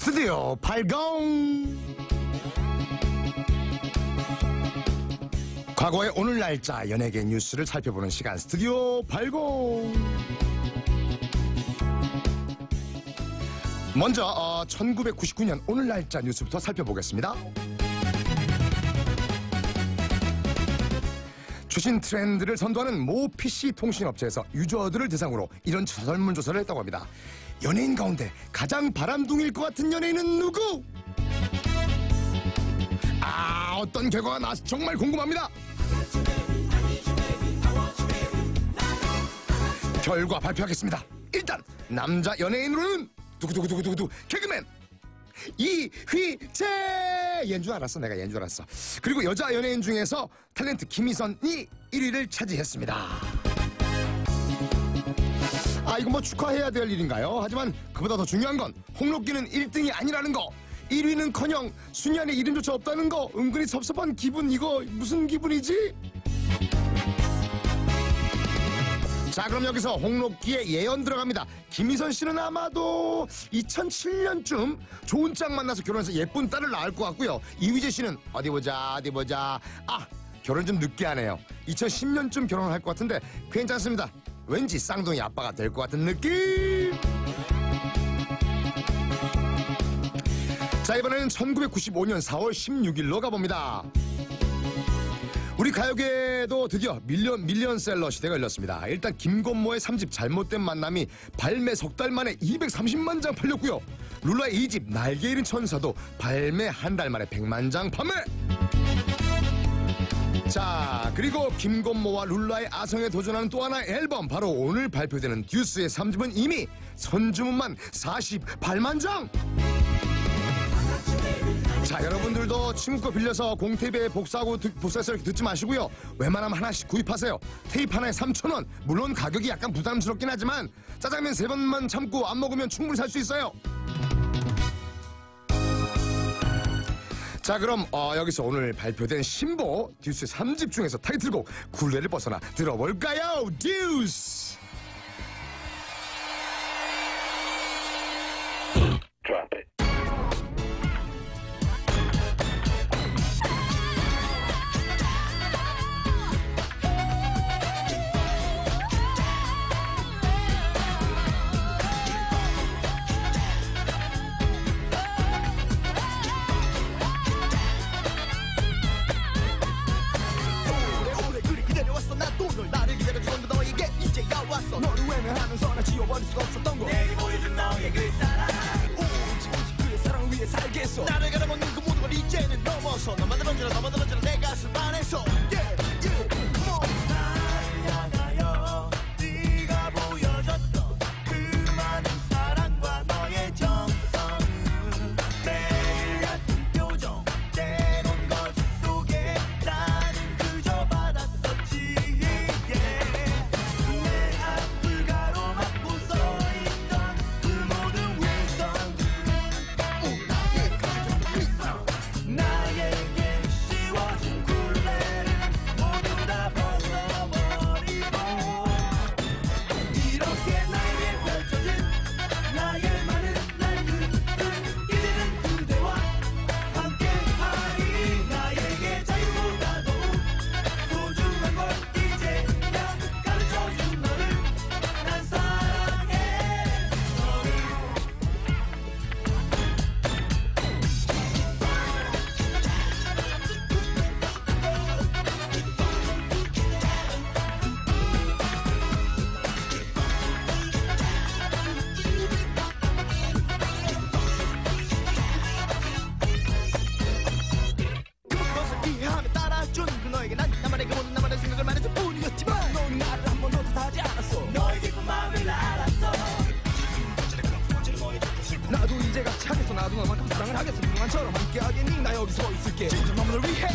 스튜디오 80 과거의 오늘 날짜 연예계 뉴스를 살펴보는 시간 스튜디오 80 먼저 어, 1999년 오늘 날짜 뉴스부터 살펴보겠습니다. 최신 트렌드를 선도하는 모 PC 통신업체에서 유저들을 대상으로 이런 설문조사를 했다고 합니다. 연예인 가운데 가장 바람둥일 것 같은 연예인은 누구? 아 어떤 결과가 나왔을지 정말 궁금합니다. 결과 발표하겠습니다. 일단 남자 연예인으로는 두구두구두구두구 개그맨 이휘재 얘인 줄 알았어 내가 얘인 줄 알았어 그리고 여자 연예인 중에서 탤런트 김희선이 1위를 차지했습니다 아 이거 뭐 축하해야 될 일인가요? 하지만 그보다 더 중요한 건 홍록기는 1등이 아니라는 거. 1위는커녕 순위 안에 이름조차 없다는 거. 은근히 섭섭한 기분. 이거 무슨 기분이지? 자 그럼 여기서 홍록기의 예언 들어갑니다. 김희선 씨는 아마도 2007년쯤 좋은 짝 만나서 결혼해서 예쁜 딸을 낳을 것 같고요. 이휘재 씨는 어디 보자 어디 보자. 아 결혼 좀 늦게 하네요. 2010년쯤 결혼을 할것 같은데 괜찮습니다 왠지 쌍둥이 아빠가 될 것 같은 느낌 자 이번에는 1995년 4월 16일로 가봅니다 우리 가요계도 드디어 밀리언 밀리언셀러 시대가 열렸습니다. 일단 김건모의 3집 잘못된 만남이 발매 석 달 만에 230만 장 팔렸고요. 룰라의 2집 날개 잃은 천사도 발매 한 달 만에 100만 장 판매. 자 그리고 김건모와 룰라의 아성에 도전하는 또 하나의 앨범. 바로 오늘 발표되는 듀스의 3집은 이미 선주문만 48만 장. 자 여러분들도 친구 거 빌려서 공테이프에 복사하고 듣- 복사해서 이렇게 듣지 마시고요. 웬만하면 하나씩 구입하세요. 테이프 하나에 3,000원. 물론 가격이 약간 부담스럽긴 하지만 짜장면 세 번만 참고 안 먹으면 충분히 살 수 있어요 자 그럼 어, 여기서 오늘 발표된 신보 듀스 3집 중에서 타이틀곡 굴레를 벗어나 들어볼까요? 듀스 버릴 수가 없었던 거. 내게 보여준 너의 그 사랑 오직 오직 그의 사랑을 위해 살겠어. 나를 가려먹는 그 모든 걸 이제는 넘어서. 너만 던져라 너만 던져라. 내 가슴 안에서 나도 이제가 차겠어. 나도 너만큼 사랑을 하겠어. 그동안처럼 함께 하겠니 나 여기 서 있을게. 진짜 너만을 위해